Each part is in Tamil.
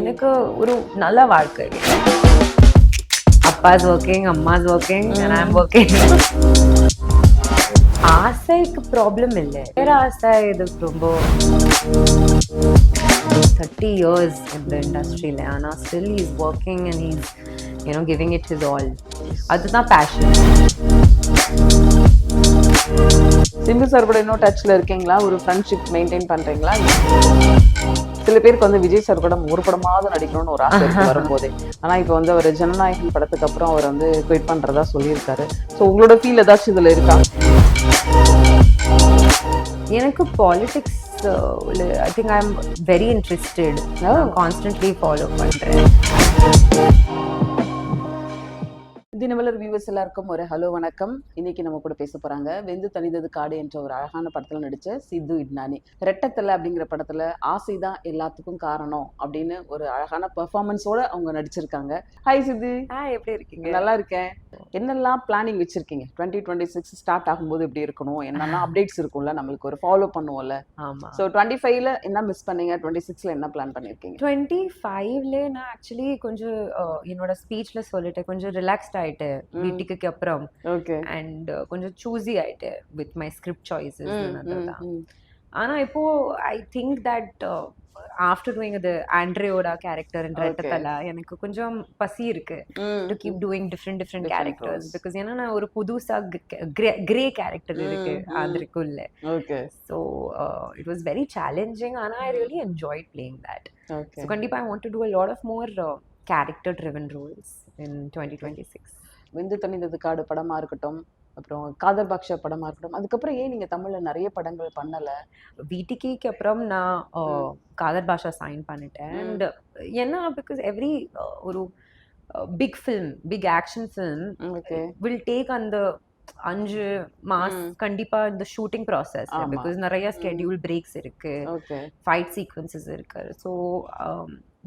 எனக்கு ஒரு நல்ல வாழ்க்கை. அப்பாஸ் ஒர்க்கிங் அம்மாஸ் ஒர்க்கிங் ஐம் ஒர்க்கிங் ஆசைக்கு ப்ராப்ளம் இல்லை. வேற ஆசை இது ரொம்ப தேர்ட்டி இயர்ஸ் இந்த இண்டஸ்ட்ரியில் ஆனால் still is working and is you know giving it is all அதுதான் பேஷன் சிம்பு சார் கூட இன்னும் டச்சில் இருக்கீங்களா? ஒரு ஃப்ரெண்ட்ஷிப் மெயின்டைன் பண்ணுறீங்களா சில பேருக்கு வந்து விஜய் சார் கூட ஒரு படமாவது நடிக்கணும்னு ஒரு ஆசை இருக்கு வரும்போதே. ஆனா இப்போ வந்து அவர் ஜனநாயகன் படத்துக்கு அப்புறம் அவர் வந்து குயிட் பண்றதா சொல்லியிருக்காரு. ஸோ உங்களோட ஃபீல் ஏதாச்சும் இதுல இருக்கா? எனக்கு politics I think I am very interested constantly follow பண்ணுறேன் தினமலர் வியூவர்ஸ் எல்லாருக்கும் ஒரு ஹலோ வணக்கம். இன்னைக்கு நம்ம கூட பேச போறாங்க வெந்து தனிதது காடு என்ற ஒரு அழகான படத்துல நடிச்ச சித்து இட்னானி. ரெட்டத்தலை அப்படிங்கிற படத்துல ஆசைதான் எல்லாத்துக்கும் காரணம் அப்படின்னு ஒரு அழகான பெர்ஃபார்மன்ஸோட அவங்க நடிச்சிருக்காங்க. ஹாய் சித்து. எப்படி இருக்கீங்க? நல்லா இருக்கேன். என்னெல்லாம் பிளானிங் வச்சிருக்கீங்க? டுவெண்ட்டி டுவெண்ட்டி சிக்ஸ் ஸ்டார்ட் ஆகும்போது எப்படி இருக்கணும்? என்னெல்லாம் அப்டேட்ஸ் இருக்கும்ல? நம்மளுக்கு ஒரு ஃபாலோ பண்ணுவோம்ல. ஆமா. ஸோ டுவெண்ட்டி ஃபைவ்ல என்ன மிஸ் பண்ணீங்க? டுவெண்ட்டி சிக்ஸ்ல என்ன பிளான் பண்ணிருக்கீங்க? டுவெண்ட்டி ஃபைவ்ல நான் ஆக்சுவலி கொஞ்சம் என்னோட ஸ்பீச்ல சொல்லிட்டேன். கொஞ்சம் ரிலாக்ஸ்ட் ஆயிட்டேன் வீட்டுக்கு அப்புறம் அண்ட் கொஞ்சம் சூஸி ஆயிட்டேன் வித் மை ஸ்கிரிப்ட் சாய்ஸஸ் ஆனா இப்போ I think that after doing அது ஆண்ட்ரியோட கேரக்டர் ரெட்டத்தலா எனக்கு கொஞ்சம் பசி இருக்கு to keep doing different different characters. Because ஏன்னா நான் ஒரு புதுசா கிரே கேரக்டர் இருக்கு. Okay so it was very challenging ஆனால் I really enjoyed playing that so கண்டிப்பாக I want to do a lot of more character driven roles in twenty twenty six Vendhu Thanindhathu Kaadu படமா இருக்கட்டும் அப்புறம் காதர் பாக்ஷா படமா இருக்கட்டும் அதுக்கப்புறம் ஏன் நீங்க தமிழ்ல நிறைய படங்கள் பண்ணல? வீட்டுக்கு அப்புறம் நான் காதர் பாஷா சைன் பண்ணிட்டேன். அண்ட் என்ன பிகாஸ் எவ்ரி ஒரு big film big action film will take அந்த அஞ்சு மாஸ். கண்டிப்பா இந்த ஷூட்டிங் ப்ராசஸ். பிகாஸ் நிறைய ஸ்கெடியூல் பிரேக்ஸ் இருக்கு. ஃபைட் சீக்வன்சஸ் இருக்கு. So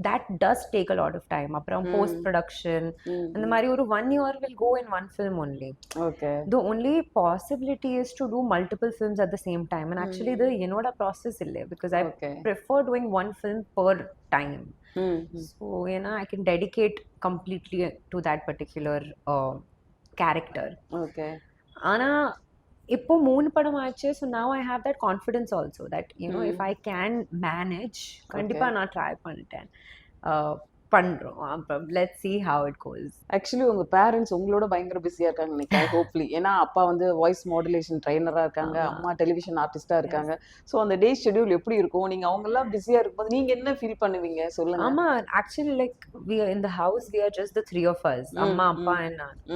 that does take a lot of time அப்புறம் Mm. போஸ்ட் ப்ரொடக்ஷன் அந்த மாதிரி ஒரு one year will go in one film only okay the only possibility is to do multiple films at the same time and actually Mm. the என்னோட process இல்லை because I okay prefer doing one film per time so ஏன்னா I can dedicate completely to that particular uh, character okay ஆனா இப்போ மூணு படம் ஆச்சு so now I have that confidence also that you know if Mm. I can manage கண்டிப்பா நான் ட்ரை பண்ணிட்டேன். பண்றோம். அப்புறம் let's see how it goes. Actually உங்க பேரண்ட்ஸ் உங்களோட பயங்கர பிஸியா இருக்காங்க நினைக்கிறேன் ஹோப்ஃபுல்லி ஏன்னா அப்பா வந்து வாய்ஸ் மாடுலேஷன் ட்ரைனரா இருக்காங்க. அம்மா டெலிவிஷன் ஆர்டிஸ்டா இருக்காங்க. சோ அந்த டே ஷெட்யூல் எப்படி இருக்கும்? நீங்க அவங்க எல்லாம் பிஸியா இருக்கும்போது நீங்க என்ன ஃபீல் பண்ணுவீங்க? சொல்லுங்க. ஆமா actually like house we are just the three of us. Mm, அம்மா அப்பா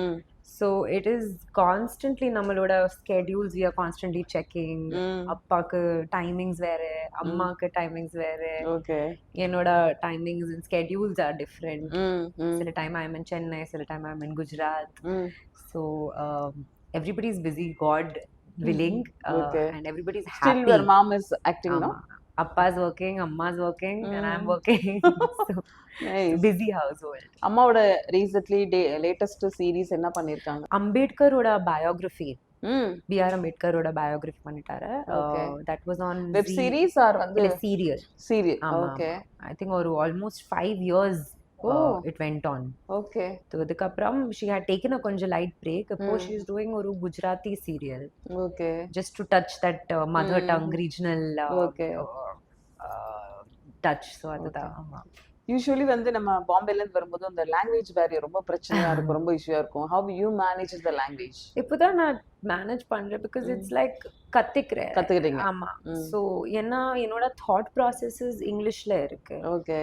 mm. And நான் ம் so it is constantly நம்மளோட schedules we are constantly checking ம் அப்பாக்கு டைமிங்ஸ் வேற அம்மாக்கு டைமிங்ஸ் வேற ஓகே என்னோட timings and schedules are different ம் ம் சில டைம் ஐ in சென்னை சில டைம் ஐ in குஜராத் ம் so um, everybody is busy god willing uh, Okay. and everybody is Still happy your mom is acting, no? ஆமா. அப்பா's working அம்மா's working and i'm Mm. working. So Nice. busy household. அம்மாவோட ரீசென்ட்லி டே லேட்டஸ்ட் சீரிஸ் என்ன பண்ணிருக்காங்க அம்பேத்கரோட பயோகிராஃபி ம் பி ஆர் அம்பேத்கரோட பயோகிராஃபி பண்ணிட்டாரு Okay. That was on web series or வந்து சீரியல் சீரியல் ஆமா, ஓகே ஐ திங்க் ஒரு almost five years Oh. It went on okay அதுக்கப்புறம் ஷி ஹேட் டேக்கன் அ கொஞ்சம் லைட் பிரேக் இப்போ Mm. ஷி இஸ் டூயிங் ஒரு Gujarati serial okay just to touch that mother Mm. Tongue regional Okay. Touch so அதுதான் ஆமா. யூஸ்வலி வந்து நம்ம பாம்பேல இருந்து வரும்போது அந்த லாங்குவேஜ் பேரியர் ரொம்ப பிரச்சனையா இருக்கும் ரொம்ப இஷ்யூயா இருக்கும். How you manage the language இப்போதான் நான் மேனேஜ் பண்றேன் பிகாஸ். It's like கத்துக்கிறேன். கத்துக்கிட்டீங்க. ஆமா. ஸோ ஏன்னா என்னோட தாட் ப்ராசஸஸ் இங்கிலீஷ்ல இருக்கு. ஓகே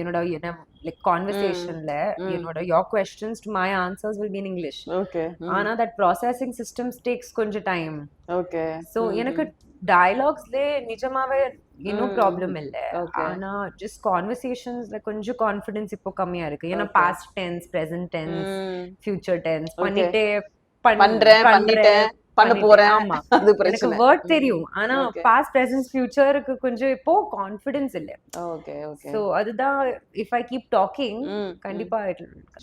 என்னோட என்ன லைக் கான்வர்சேஷன்ல. என்னோட your questions to my answers will be in English okay ஆனா தட் ப்ராசஸிங் சிஸ்டம்ஸ் டேக்ஸ் கொஞ்சம் டைம் ஓகே ஸோ எனக்கு டயலாக்ஸ்ல நிஜமாவே இன்னும். ப்ராப்ளம் இல்ல. ஆனா ஜஸ்ட் கான்வர்சேஷன்ஸ்ல கொஞ்சம் கான்ஃபிடன்ஸ் இப்போ கம்மியா இருக்கு. ஏன்னா. Past tense present tense future tense. பண்ணிட்டே பண்- பண்றேன் பண்ணிட்டேன் பண்ண போறேன். ஆமா. அது எனக்கு பிரச்சனை வேர்ட் தெரியும். ஆனா. பாஸ்ட் பிரசன்ஸ் ஃபியூச்சருக்கு கொஞ்சம் இப்போ கான்ஃபிடன்ஸ் இல்ல. ஓகே ஓகே சோ அதுதான் இஃப் ஐ கீப் டாக்கிங் கண்டிப்பா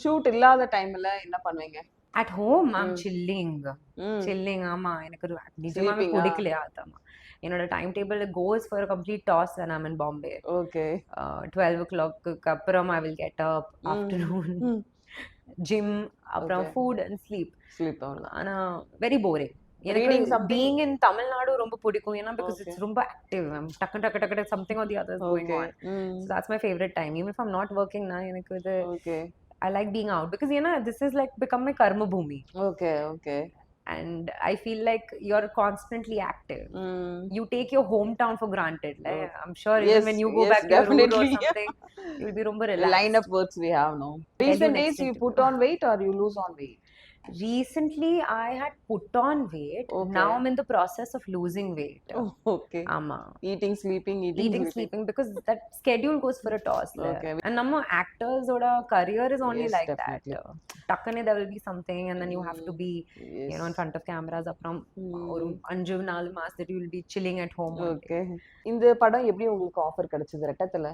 ஷூட் இல்லாத டைம்ல என்ன பண்ணுவீங்க? At home I'm. Chilling chilling ஆமா. எனக்கு நிஜமாவே? பிடிக்கலையா அதாமா என்னோட time table goes for complete toss when I'm in Bombay. Okay twelve o'clock அப்புறம் I will get up Mm. Afternoon ம். ஜிம் அப்புறம் Okay. Food and sleep sleep அவ்வளோ ஆனா வெரி போரிங் Reading எனக்கு something- பீயிங் இன் தமிழ்நாடு ரொம்ப பிடிக்கும். ஏன்னா பிகாஸ் Okay. இட்ஸ் ரொம்ப ஆக்டிவ் டக்கு டக்கு டக்கு something are the others going okay on so that's my. Favourite time even if I'm not working நான் எனக்கு இது okay I like being out because ஏன்னா this is like become my கர்ம பூமி okay okay and I feel like you're constantly active. ம் You take your hometown for granted. Like, Oh. I'm sure Yes, even when you go yes, back to your or definitely. something, you'll be rumba relaxed. line of words we have now recent days you put on weight or you lose on weight Recently, I had put on weight. Okay. Now I'm in the process of losing weight. oh, okay Ama. eating sleeping eating, Eating, sleeping, because that schedule goes for a toss. le. Okay. And நம்ம actors oda career is only Yes, like definitely. that. டக்குன்னு there will be something and then you have to be, yes. you know, in front of cameras அப்புறம் Mm. ஒரு அஞ்சு நாலு that you will be chilling at home. Okay இந்த படம் எப்படி உங்களுக்கு ஆஃபர் கிடைச்சது ரெட்டத்துல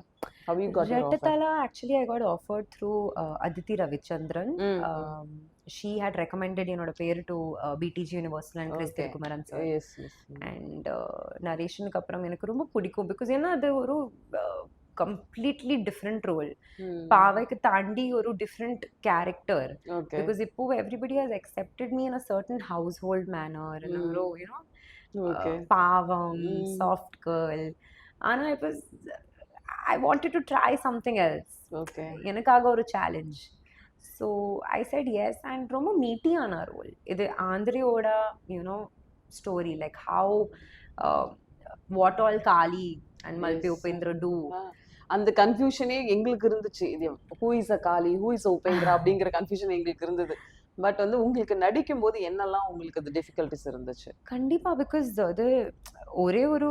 how you got Retatala, actually, I got offered through uh, Aditi Ravichandran. Mm, mm. Um, she had recommended என்னோட பேர் to PTG Universal and Chris Okay. Thirukumaran sir yes yes and நரேஷனுக்கு அப்புறம் எனக்கு ரொம்ப பிடிக்கும் பிகாஸ் ஏன்னா அது ஒரு கம்ப்ளீட்லி டிஃப்ரெண்ட் ரோல் Mm. பாவைக்கு தாண்டி ஒரு டிஃப்ரெண்ட் கேரக்டர் okay. பிகாஸ் இப்போ everybody has accepted me in a certain household manner Mm. ஒரு யூனோ okay. பாவம் Mm. சாஃப்ட் கேர்ள் ஆனா it was I wanted to try something else okay. எனக்காக ஒரு challenge so I said yes and ரொம்ப மீட்டியான ரோல் இது ஆந்திரியோட you know story like how what all Kaali and மல்பி. Upendra two அந்த கன்ஃபியூஷனே எங்களுக்கு இருந்துச்சு. இது who is a Kaali who is Upendra அப்படிங்கிற கன்ஃபியூஷன் எங்களுக்கு இருந்தது. பட் வந்து உங்களுக்கு நடிக்கும் போது என்னெல்லாம் உங்களுக்கு அது டிஃபிகல்ட்டிஸ் இருந்துச்சு? கண்டிப்பா பிகாஸ் அது ஒரே ஒரு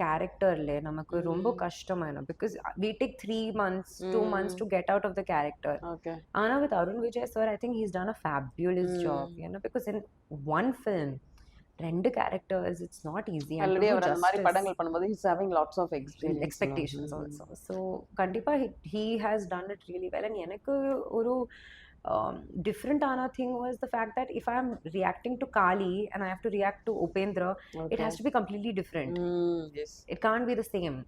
கேரக்டர்ல நமக்கு ரொம்ப. கஷ்டமான because we take three months two months. To get out of the character Arun Vijay sir, I think he's done a fabulous job. Mm. You know, because in one film, ரெண்டு characters it's not easy already அவர் அந்த மாதிரி படங்கள் பண்ணும்போது his having lots of experience expectations also so கண்டிப்பா he has done it really well and எனக்கு ஒரு um, different Anna thing was the fact that if I'm reacting to Kali and I have to react to Upendra, okay. it has to be completely different. Mm, yes. It can't be the same.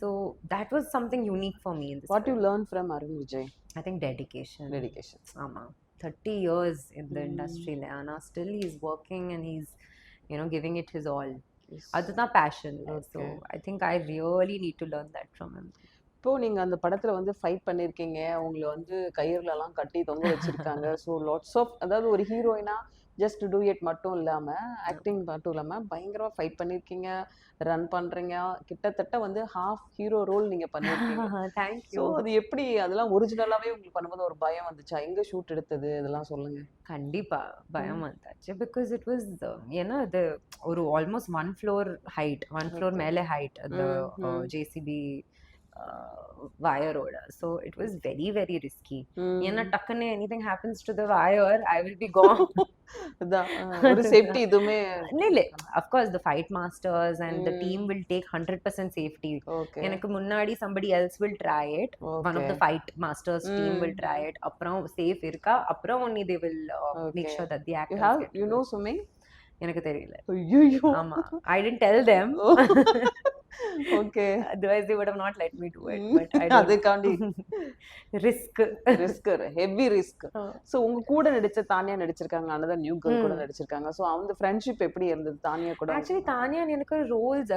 So that was something unique for me. what do you learn from Arun Vijay? I think dedication. Dedication. Ama. 30 years in the mm. industry, Leana. Still he's working and he's, you know, giving it his all. Yes. Aditna passion. Okay. So I think I really need to learn that from him. இப்போ நீங்க அந்த படத்துல வந்து ஃபைட் பண்ணிருக்கீங்க. உங்களை வந்து கயிறுல எல்லாம் கட்டி தொங்க வச்சிருக்காங்க. ஸோ லாட்ஸ் ஆஃப் அதாவது ஒரு ஹீரோயினா ஜஸ்ட் டூ இட் மட்டும் இல்லாம ஆக்டிங் மட்டும் இல்லாம பயங்கரமா ஃபைட் பண்ணிருக்கீங்க. ரன் பண்றீங்க. கிட்டத்தட்ட வந்து ஹாஃப் ஹீரோ ரோல் நீங்க பண்ணிருக்கீங்க. ஸோ தேங்க்யூ அது எப்படி அதெல்லாம் ஒரிஜினலாவே உங்களுக்கு பண்ணும்போது ஒரு பயம் வந்துச்சா? எங்க ஷூட் எடுத்தது? இதெல்லாம் சொல்லுங்க. கண்டிப்பா. பயம் வந்தாச்சு. பிகாஸ் இட் வாஸ் ஏன்னா அது ஒரு almost one floor height one floor. மேலே ஹைட் அந்த. JCB வயரோட so it was very very risky ஏன்னா டக்குன்னு anything happens to the wire I will be gone அதான் அஹ், ஒரு சேஃப்டி இதுவுமே இல்ல இல்ல of course the fight masters and the Mm. Team will take hundred percent safety okay எனக்கு முன்னாடி somebody else will try it one of the fight masters team will Mm. try it அப்புறம் சேஃப் இருக்கா அப்புறம் only they will uh, make Okay. sure that the you actors have get you to know it. Swimming எனக்கு தெரியல ஐயோ ஆமா i didn't tell them okay they would have not let me do it but i don't அதுக்காண்டி risk risk heavy risk so உங்க கூட நடிச்ச தானியா நடிச்சிருக்காங்க another நியூ கேர்ள் கூட ம். நடிச்சிருக்காங்க சோ அவங்க ஃப்ரெண்ட்ஷிப் எப்படி இருந்தது தானியா கூட actually தானியா எனக்கு ரோல்ஸ்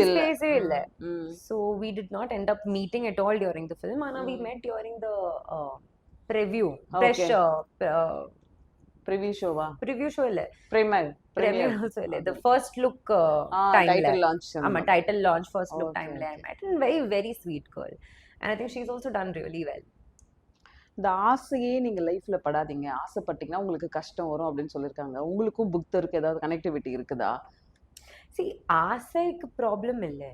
இல்ல. ஸ்பேஸே இல்ல ம். So we did not end up meeting at all during the film. Anna, we Mm. met during the uh, uh, uh, preview ஷோவா preview show illa. Premiere premiere also illa. The first look uh, ah time title. Launch first look Okay, time la I okay. met. And very very sweet girl. And I think she's also done really well. இந்த ஆசையே நீங்க லைஃப்ல படாதீங்க ஆசைப்பட்டீங்கன்னா உங்களுக்கு கஷ்டம் வரும் அப்படின்னு சொல்லிருக்காங்க உங்களுக்கும் புக்தருக்கு ஏதாவது கனெக்டிவிட்டி இருக்குதா See, ஆசைக்கு ப்ராப்ளம் இல்லை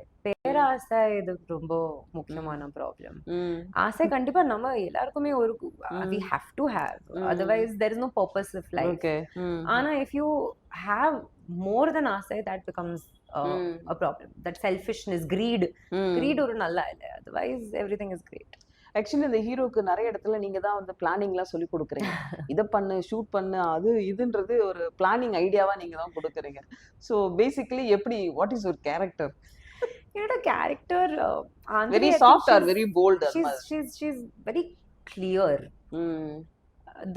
பேராசை இது ரொம்ப முக்கியமான ப்ராப்ளம் ஆசை கண்டிப்பா நம்ம எல்லாருக்குமே ஒரு we. Have to have. Otherwise there is no purpose if life okay ம் Anna, if you have more than asay, that becomes uh, Mm. a problem. That selfishness, greed. ம். Greed or nalla. Otherwise, everything is great. ஆக்சுவலி இந்த ஹீரோக்கு நிறைய இடத்துல நீங்க தான் வந்து பிளானிங்லாம் சொல்லி கொடுக்குறீங்க இதை பண்ணு ஷூட் பண்ணு அது இதுன்றது ஒரு பிளானிங் ஐடியாவா நீங்க தான் கொடுக்குறீங்க ஸோ பேசிக்கலி எப்படி வாட் இஸ் ஒரு character என்னோட character very soft or very bold she's she's she's very clear ம்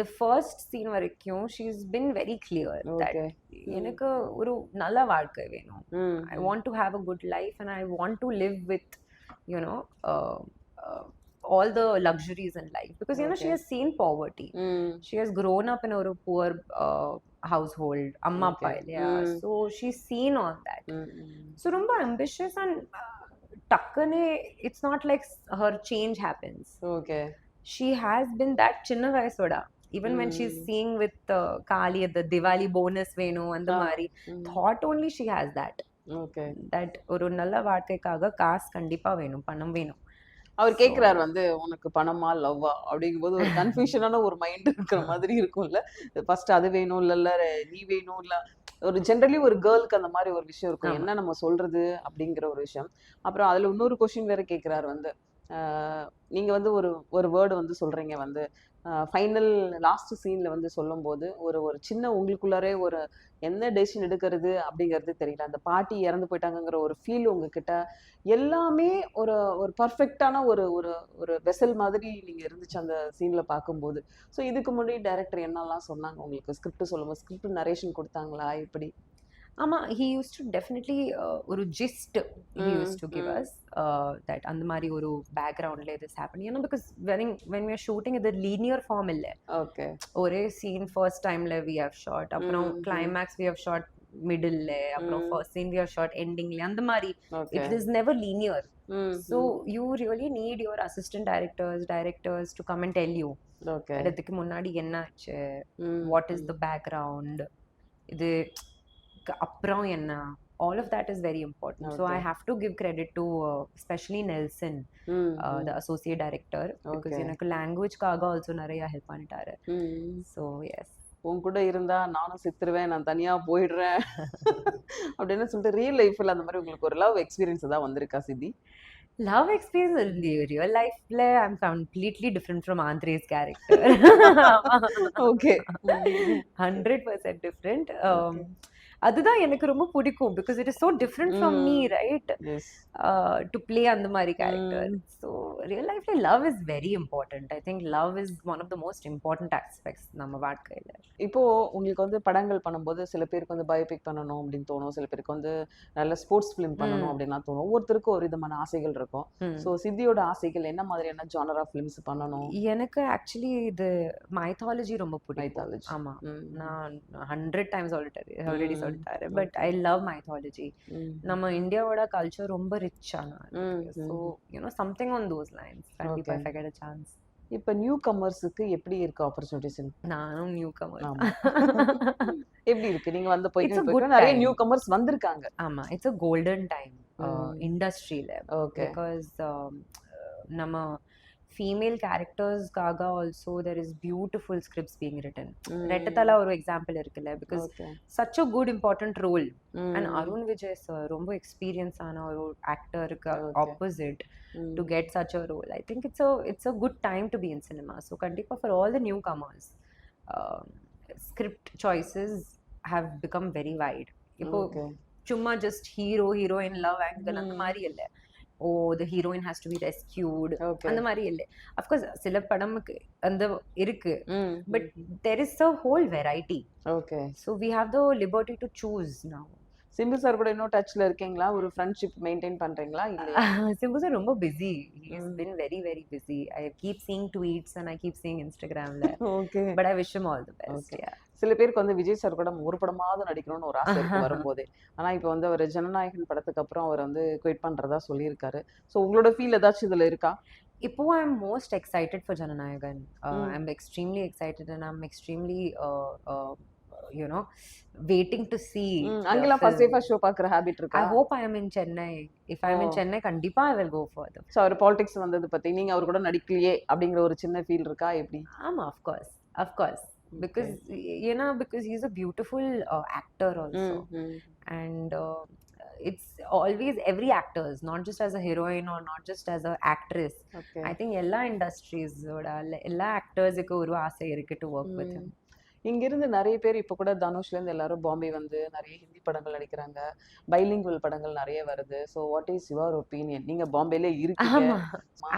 the first scene வரைக்கும் she's been very clear that okay எனக்கு ஒரு நல்ல வாழ்க்கை வேணும் ம் I want to have a good life and I want to live with, you know, uh, uh, all the luxuries in life because you know she Okay. has seen poverty. ம் She has grown up in a poor uh, household, amma Okay. appa yeah. Mm. So she's seen all that. ம் So rumba ambitious and uh, takkane, it's not like s- her change happens. Okay She has been that chinna vayasoda. Even when she's Mm. seeing with uh, Kali at the Diwali bonus Venu and the Ah. Mari, thought only she has that. Okay that ஒரு நல்ல வாழ்க்கைக்காக காசு கண்டிப்பா வேணும் பணம் வேணும் அவர் கேக்குறாரு வந்து உனக்கு பணமா லவ்வா? அப்படிங்கும்போது ஒரு கன்ஃபியூஷனான ஒரு மைண்ட் இருக்கிற மாதிரி இருக்கும்ல. ஃபர்ஸ்ட் அது வேணும் இல்ல இல்ல நீ வேணும் இல்ல. ஒரு ஜென்ரலி ஒரு கேர்ளுக்கு அந்த மாதிரி ஒரு விஷயம் இருக்கும். என்ன நம்ம சொல்றது அப்படிங்கிற ஒரு விஷயம். அப்புறம் அதுல இன்னொரு கொஸ்டின் வேற கேக்குறாரு வந்து ஆஹ் நீங்க வந்து ஒரு ஒரு வேர்டு வந்து சொல்றீங்க வந்து ஃபைனல் லாஸ்ட் சீனில் வந்து சொல்லும்போது ஒரு ஒரு சின்ன உங்களுக்குள்ளாரே ஒரு என்ன டெசிஷன் எடுக்கிறது? அப்படிங்கிறது தெரியல. அந்த பாட்டி இறந்து போயிட்டாங்கங்கிற ஒரு ஃபீல் உங்ககிட்ட எல்லாமே ஒரு ஒரு பர்ஃபெக்டான ஒரு ஒரு ஒரு வெசல் மாதிரி நீங்கள் இருந்துச்சு அந்த சீனில் பார்க்கும்போது. ஸோ இதுக்கு முன்னாடி டேரக்டர் என்னெல்லாம் சொன்னாங்க உங்களுக்கு? ஸ்கிரிப்ட் சொல்லும்போது ஸ்கிரிப்ட் நரேஷன் கொடுத்தாங்களா? இப்படி ஆமா ஹி யூஸ் டு டெஃபினெட்லி ஒரு gist he Mm, used to give mm. As that அந்த மாதிரி ஒரு பேக்ரவுண்ட்ல இது ஹேப்பன் ஏன்னா because when when we are shooting இது லீனியர் ஃபார்ம் இல்ல. ஓகே ஒரே சீன் ஃபர்ஸ்ட் டைம்ல வி ஹவ் ஷார்ட் அப்புறம் Mm, mm. Climax we have shot மிடில்ல அப்புறம் Mm. First scene we have shot எண்டிங்ல அந்த மாதிரி. Okay it is never linear so you really need your assistant directors directors to come and tell you okay இதுக்கு முன்னாடி என்ன ஆச்சு? வாட் இஸ் த பேக்ரவுண்ட் இது க- அப்புறம் என்ன? All of that is very important so I. Have to give credit to specially Nelson the associate director because. எனக்கு லாங்குவேஜ்க்காக ஆல்சோ நிறைய ஹெல்ப் பண்ணிட்டாரு. ஸோ எஸ் உன் கூட இருந்தா நானும் செத்துருவேன் நான் தனியா போயிடுறேன் அப்படின்னு சொல்லிட்டு ரியல் லைஃப்ல அந்த மாதிரி உங்களுக்கு ஒரு லவ் எக்ஸ்பீரியன்ஸ் தான் வந்திருக்கா சித்தி? லவ் எக்ஸ்பீரியன்ஸ் ரியல் லைஃப்ல I am completely different from Andrea's character okay hundred percent different அதுதான் எனக்கு ரொம்ப பிடிக்கும் because it is so different from me. Right to play அந்த மாதிரி கேரக்டர் ஸோ ரியல் லைஃப்ல love is very important I think love is one of the most important aspects நம்ம வாழ்க்கையில. இப்போ உங்களுக்கு வந்து படங்கள் பண்ணும்போது சில பேருக்கு வந்து பயோபிக் பண்ணணும் அப்படின்னு தோணும். சில பேருக்கு வந்து நல்ல ஸ்போர்ட்ஸ் ஃபிலிம் பண்ணணும். அப்படின்லாம் தோணும். ஒவ்வொருத்தருக்கும் ஒரு விதமான ஆசைகள் இருக்கும். ஸோ சித்தியோட ஆசைகள் என்ன மாதிரியான ஜானர் ஆஃப் ஃபிலிம்ஸ் பண்ணணும்? எனக்கு ஆக்சுவலி இது மைத்தாலஜி ரொம்ப பிடிக்கும். Mythology. ஆமா. ம், நான் ஹண்ட்ரட் டைம்ஸ் ஆல்ரெடி ஆல்ரெடி சொல்லிட்டாரு. பட் ஐ லவ் மைத்தாலஜி நம்ம இந்தியாவோட கல்ச்சர் ரொம்ப ரிச்சான so you know something on those lines கண்டிப்பா Okay. if I get a chance. இப்போ நியூ கமர்ஸுக்கு எப்படி இருக்கு ஆப்பர்ச்சுனிட்டிஸ் நானும் நியூ கமர். எப்படி இருக்கு? நீங்க வந்து போயிட்டு நிறைய. நியூ கமர்ஸ் வந்திருக்காங்க. ஆமா இட்ஸ் அ கோல்டன் டைம். இண்டஸ்ட்ரியில ஓகே பிகாஸ் நம்ம female கேரக்டர்ஸ்க்காக also there is beautiful scripts being written Retta Thala ஒரு எக்ஸாம்பிள் இருக்குல்ல because okay such a good important role and Arun Vijay sir ரொம்ப எக்ஸ்பீரியன்ஸ் ஆன ஒரு ஆக்டருக்கு Okay. Opposite to get such a role I think it's a it's a good time to be in cinema so கண்டிப்பாக for all the new comers script choices have become very wide இப்போ ஓகே சும்மா just hero heroine love angle அந்த Mm. மாதிரி இல்லை. ஓ the heroine has to be rescued அந்த மாதிரி இல்லை. அஃப்கோர்ஸ் சில படமுக்கு அந்த இருக்கு. But there is a whole variety okay so we have the liberty to choose now Simbu sir கூட இன்னும் டச்ல இருக்கீங்களா? ஒரு ஃப்ரெண்ட்ஷிப் மெயின்டைன் பண்றீங்களா? சிம்பு சார் ரொம்ப busy is. Been very very busy I keep seeing tweets and I keep seeing இன்ஸ்டாகிராம்ல okay but I wish all the best. சில பேருக்கு வந்து விஜய் சார் கூட ஒரு படமாவது நடிக்கணும்னு ஒரு ஆசை வரும்போதே. ஆனா இப்போ வந்து அவர் ஜனநாயகன் படத்துக்கு அப்புறம் அவர் வந்து குயிட் பண்றதா சொல்லியிருக்காரு. ஸோ உங்களோட ஃபீல் ஏதாச்சும் இதுல இருக்கா? இப்போ I am most excited for Jananayagan. I am extremely excited and I am extremely you know waiting to see அங்கெல்லாம் ஃபர்ஸ்ட் சேஃபா ஷோ பாக்குற ஹேபிட் ஐ இருக்கா? Hope I am in Chennai if I am in. Chennai கண்டிப்பா I will go for them so our politics வந்தது பத்தி நீங்க அவர் கூட நடிக்கலையே அப்படிங்கிற ஒரு சின்ன ஃபீல் இருக்கா? எப்படி? ஆமா of course. Beautiful uh, actor also ம், ம். and uh, it's always every actors not just as a heroine or not just as a actress okay i think எல்லா இண்டஸ்ட்ரீஸோட எல்லா ஆக்டர்ஸுக்கு ஒரு ஆசை இருக்கு டு ஒர்க் வித். இங்கிருந்து நிறைய பேர் இப்ப கூட தனுஷ்ல இருந்து எல்லாரும் பாம்பே வந்து நிறைய ஹிந்தி படங்கள் நடிக்கிறாங்க. பைலிங்குவல் படங்கள் நிறைய வருது. So what is your opinion நீங்க பாம்பேல இருக்கீங்க.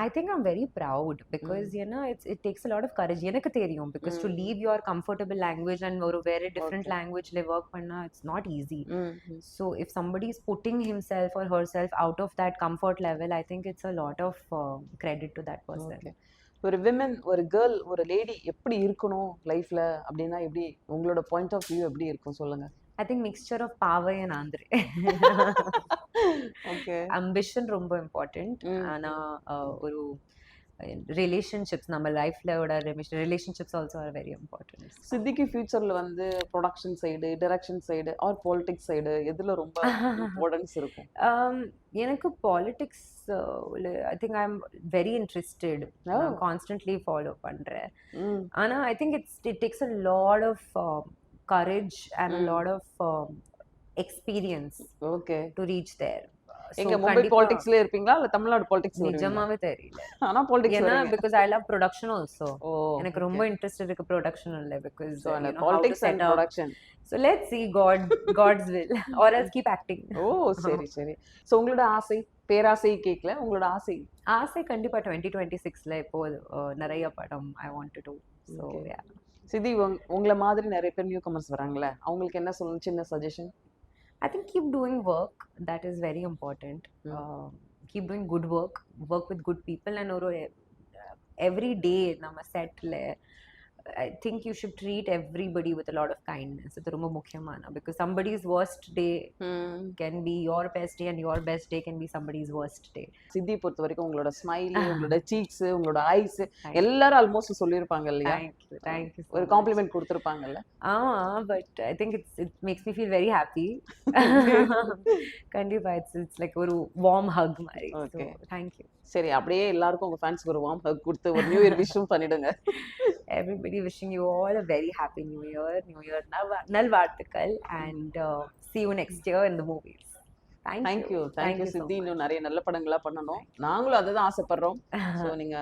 I think I'm very proud because ஏன்னா it's it takes lot of courage எனக்கு தெரியும். Because to. Leave your comfortable language and ஒரு வேற டிஃப்ரெண்ட். லாங்குவேஜ்ல ஒர்க் பண்ணா it's not easy if somebody is putting himself or herself out of that comfort level, I think it's a lot of uh, credit to that person. Okay. ஒரு விமன் ஒரு கேர்ள் ஒரு லேடி எப்படி இருக்கணும் லைஃப்ல அப்படின்னா எப்படி உங்களோட பாயிண்ட் ஆஃப் வியூ எப்படி இருக்கும் சொல்லுங்க. Think mixture of power and andre. Okay Ambition ரொம்ப important. Mm. ஆனா uh, ஒரு ரிலேஷன்ஷிப்ஸ் நம்ம லைஃப்ல relationships also are very important சித்திக்கு ஃபியூச்சர்ல வந்து production side direction side or politics side எதுல ரொம்ப இம்பார்ட்டன்ஸ் இருக்கும் Um, எனக்கு politics I think I am very interested. Constantly follow Anna, I think it's it takes a lot of um, courage and a Mm. lot of um, experience okay. to reach there. எங்க மும்பை பாலிடிக்ஸ்ல இருப்பீங்களா? இல்ல தமிழ்நாடு பாலிடிக்ஸ் நிஜமாவே தெரியல. ஆனா பாலிடிக்ஸ் ஏன்னா because I love production also எனக்கு ரொம்ப இன்ட்ரெஸ்ட் இருக்கு ப்ரொடக்ஷன் இல்ல பிகாஸ் சோ அந்த politics and production so let's see god god's will. Or else keep acting. ஓ சரி சரி. சோ உங்களோட ஆசை பேராசை கேக்கல உங்களோட ஆசை? ஆசை கண்டிப்பா டுவெண்ட்டி டுவெண்ட்டி சிக்ஸ்ல இப்போ நிறைய படம் I want to so Okay. Siddhi உங்க- உங்கள மாதிரி நிறைய பேர் நியூ கமர்ஸ் வராங்கல்ல அவங்களுக்கு என்ன சொல்லணும் சின்ன suggestion keep doing work. That is very important. Mm. Uh, keep doing good work. Work with good people, and or every day நம்ம செட்ல Think you should treat everybody with a lot of kindness. இது ரொம்ப முக்கியமான because somebody's worst day can be your best day and your best day can be somebody's worst day. சித்தி பொறுத்த வரைக்கும் உங்களோட ஸ்மைல் உங்களோட சீக்ஸ் உங்களோட ஐஸ் எல்லாரும் ஆல்மோஸ்ட் சொல்லியிருப்பாங்க இல்லையா Thank you. Thank you. so ஒரு. காம்ப்ளிமெண்ட் கொடுத்துருப்பாங்கல்ல Ah, but I think it's it makes me feel very happy. கண்டிப்பா it's it's like ஒரு warm hug மாதிரி. Thank you. சரி அப்படியே எல்லாருக்கும் உங்க ஃபேன்ஸ்க்கு ஒரு வார்ம் ஹக் கொடுத்து ஒரு நியூ இயர் விஷும் பண்ணிடுங்க Everybody wishing you all a very happy new year, new year nalva- nalvartikal and uh, see you next year in the movies. Thank, thank you you. Thank you Siddhi. இன்னும் நிறைய நல்ல படங்களா பண்ணணும் நாங்களும் அதை தான் ஆசைப்படுறோம் ஸோ நீங்க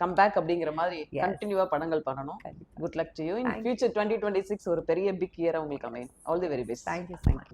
கம் பேக் அப்படிங்கிற மாதிரி. கண்டினியூவா படங்கள் பண்ணணும் கண்டிப்பா. Good luck to you in. Future twenty twenty six ஒரு பெரிய பிக் இயரா உங்களுக்கு அமையும் all the very best Thank you so much.